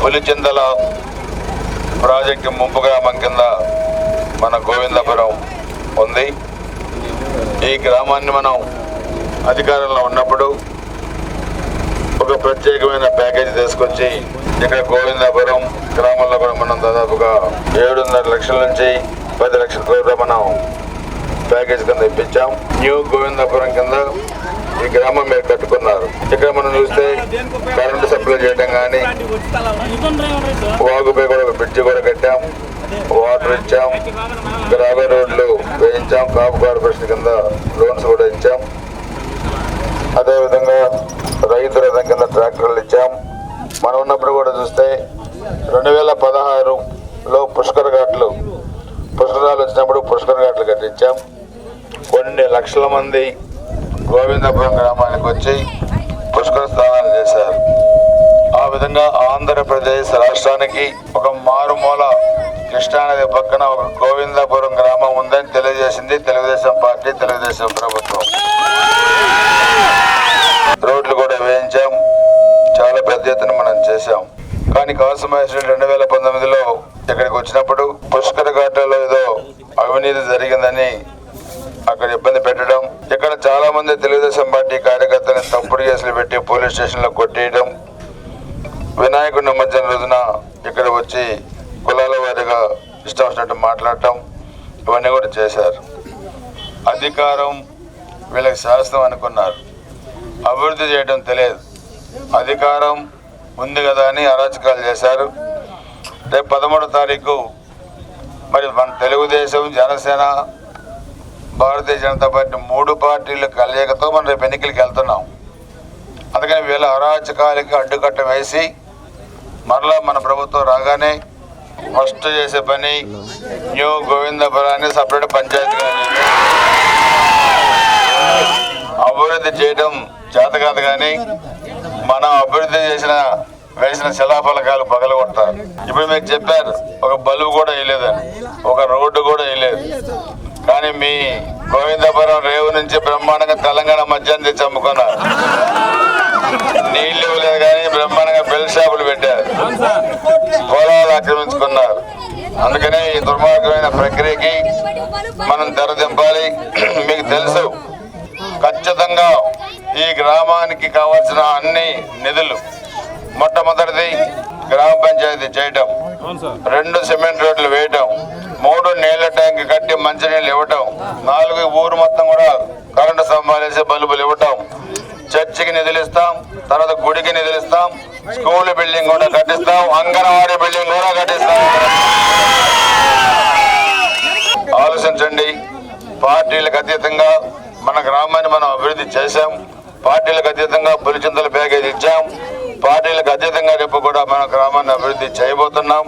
Pulichintala project ముంపు గ్రామం కింద మన గోవిందపురం ఉంది. ఈ గ్రామాన్ని మనం అధికారంలో ఉన్నప్పుడు ఒక ప్రత్యేకమైన ప్యాకేజీ తీసుకొచ్చి ఇక్కడ గోవిందాపురం గ్రామంలో కూడా మనం దాదాపుగా ఏడున్నర లక్షల నుంచి పది లక్షల కూడా మనం ప్యాకేజ్ కింద ఇప్పించాం. న్యూ గోవిందాపురం కింద ఈ గ్రామం మీరు కట్టుకున్నారు ఇక్కడ మనం చూస్తే కరెంటు సప్లై చేయడం కానీ వాగుపై కూడా ఒక బ్రిడ్జి కూడా కట్టాం వాటర్ ఇచ్చాం గ్రావెల్ రోడ్లు వేయించాం కాపు కార్పొరేషన్ కింద లోన్స్ కూడా ఇచ్చాం. అదేవిధంగా రైతు రథం కింద ట్రాక్టర్లు ఇచ్చాం. మనం ఉన్నప్పుడు కూడా చూస్తే రెండు వేల పదహారులో పుష్కర్ ఘాట్లు పుష్కరాలు వచ్చినప్పుడు పుష్కర ఘాట్లు కట్టించాం. కొన్ని లక్షల మంది గోవిందపురం గ్రామానికి వచ్చి పుష్కర స్నానాలు చేశారు. ఆ విధంగా ఆంధ్రప్రదేశ్ రాష్ట్రానికి ఒక మారుమూల కృష్ణానది పక్కన ఒక గోవిందపురం గ్రామం ఉందని తెలియజేసింది తెలుగుదేశం పార్టీ తెలుగుదేశం ప్రభుత్వం. రోడ్లు కూడా వేయించాం. చాలా పెద్ద ఎత్తున మనం చేశాం. కానీ కాసు మహేశ్వరి రెండు వేల పంతొమ్మిదిలో ఇక్కడికి వచ్చినప్పుడు పుష్కర ఘాట్లలో ఏదో అవినీతి జరిగిందని అక్కడ ఇబ్బంది పెట్టడం ఇక్కడ చాలా మంది తెలుగుదేశం పార్టీ కార్యకర్తలను తప్పుడు కేసులు పెట్టి పోలీస్ స్టేషన్లో కొట్టేయడం వినాయకుడి నిమజ్జనం రోజున ఇక్కడ వచ్చి కులాల వారిగా ఇష్టం వచ్చినట్టు మాట్లాడటం ఇవన్నీ కూడా చేశారు. అధికారం వీళ్ళకి శాస్త్రం అనుకున్నారు. అభివృద్ధి చేయడం తెలియదు. అధికారం ఉంది కదా అని అరాచకాలు చేశారు. రేపు పదమూడో తారీఖు మరి మన తెలుగుదేశం జనసేన భారతీయ జనతా పార్టీ మూడు పార్టీల కలయికతో మనం రేపు ఎన్నికలకు వెళ్తున్నాం. అందుకని వీళ్ళ అరాచకాలకి అడ్డుకట్ట వేసి మరలా మన ప్రభుత్వం రాగానే ఫస్ట్ చేసే పని న్యూ గోవిందపురాన్ని సపరేట్ పంచాయతీగా అభివృద్ధి చేయడం చేత కాదు కానీ మనం అభివృద్ధి చేసిన వేసిన శిలాఫలకాలు పగలగొట్టారు ఇప్పుడు మీకు చెప్పారు ఒక బల్బు కూడా వేయలేదని. ఒక రోడ్డు కానీ మీ గోవిందపురం రేవు నుంచి బ్రహ్మాండంగా తెలంగాణ మధ్యాహ్నం తెచ్చి అమ్ముకున్నారు. నీళ్ళు ఇవ్వలేదు కానీ బ్రహ్మాండంగా బెల్ షాపులు పెట్టారు. పొలాలు ఆక్రమించుకున్నారు అందుకనే ఈ దుర్మార్గమైన ప్రక్రియకి మనం తెరదింపాలి మీకు తెలుసు ఖచ్చితంగా ఈ గ్రామానికి కావాల్సిన అన్ని నిధులు మొట్టమొదటిది గ్రామ పంచాయతీ చేయటం. రెండు సిమెంట్ రోడ్లు వేయటం. ఊరు మొత్తం కూడా కరెంటు స్తంభాలు వేసి బల్బులు ఇవ్వటం. చర్చికి నిధులు ఇస్తాం తర్వాత గుడికి నిధులు ఇస్తాం స్కూల్ బిల్డింగ్ కూడా కట్టిస్తాం అంగన్వాడీ బిల్డింగ్ కూడా కట్టిస్తాం. ఆలోచించండి పార్టీలకు అతీతంగా మన గ్రామాన్ని మనం అభివృద్ధి చేశాం. పార్టీలకు అతీతంగా పులిచింతల ప్యాకేజ్ ఇచ్చాం. పార్టీలకు అతీతంగా రేపు కూడా మన గ్రామాన్ని అభివృద్ధి చేయబోతున్నాం.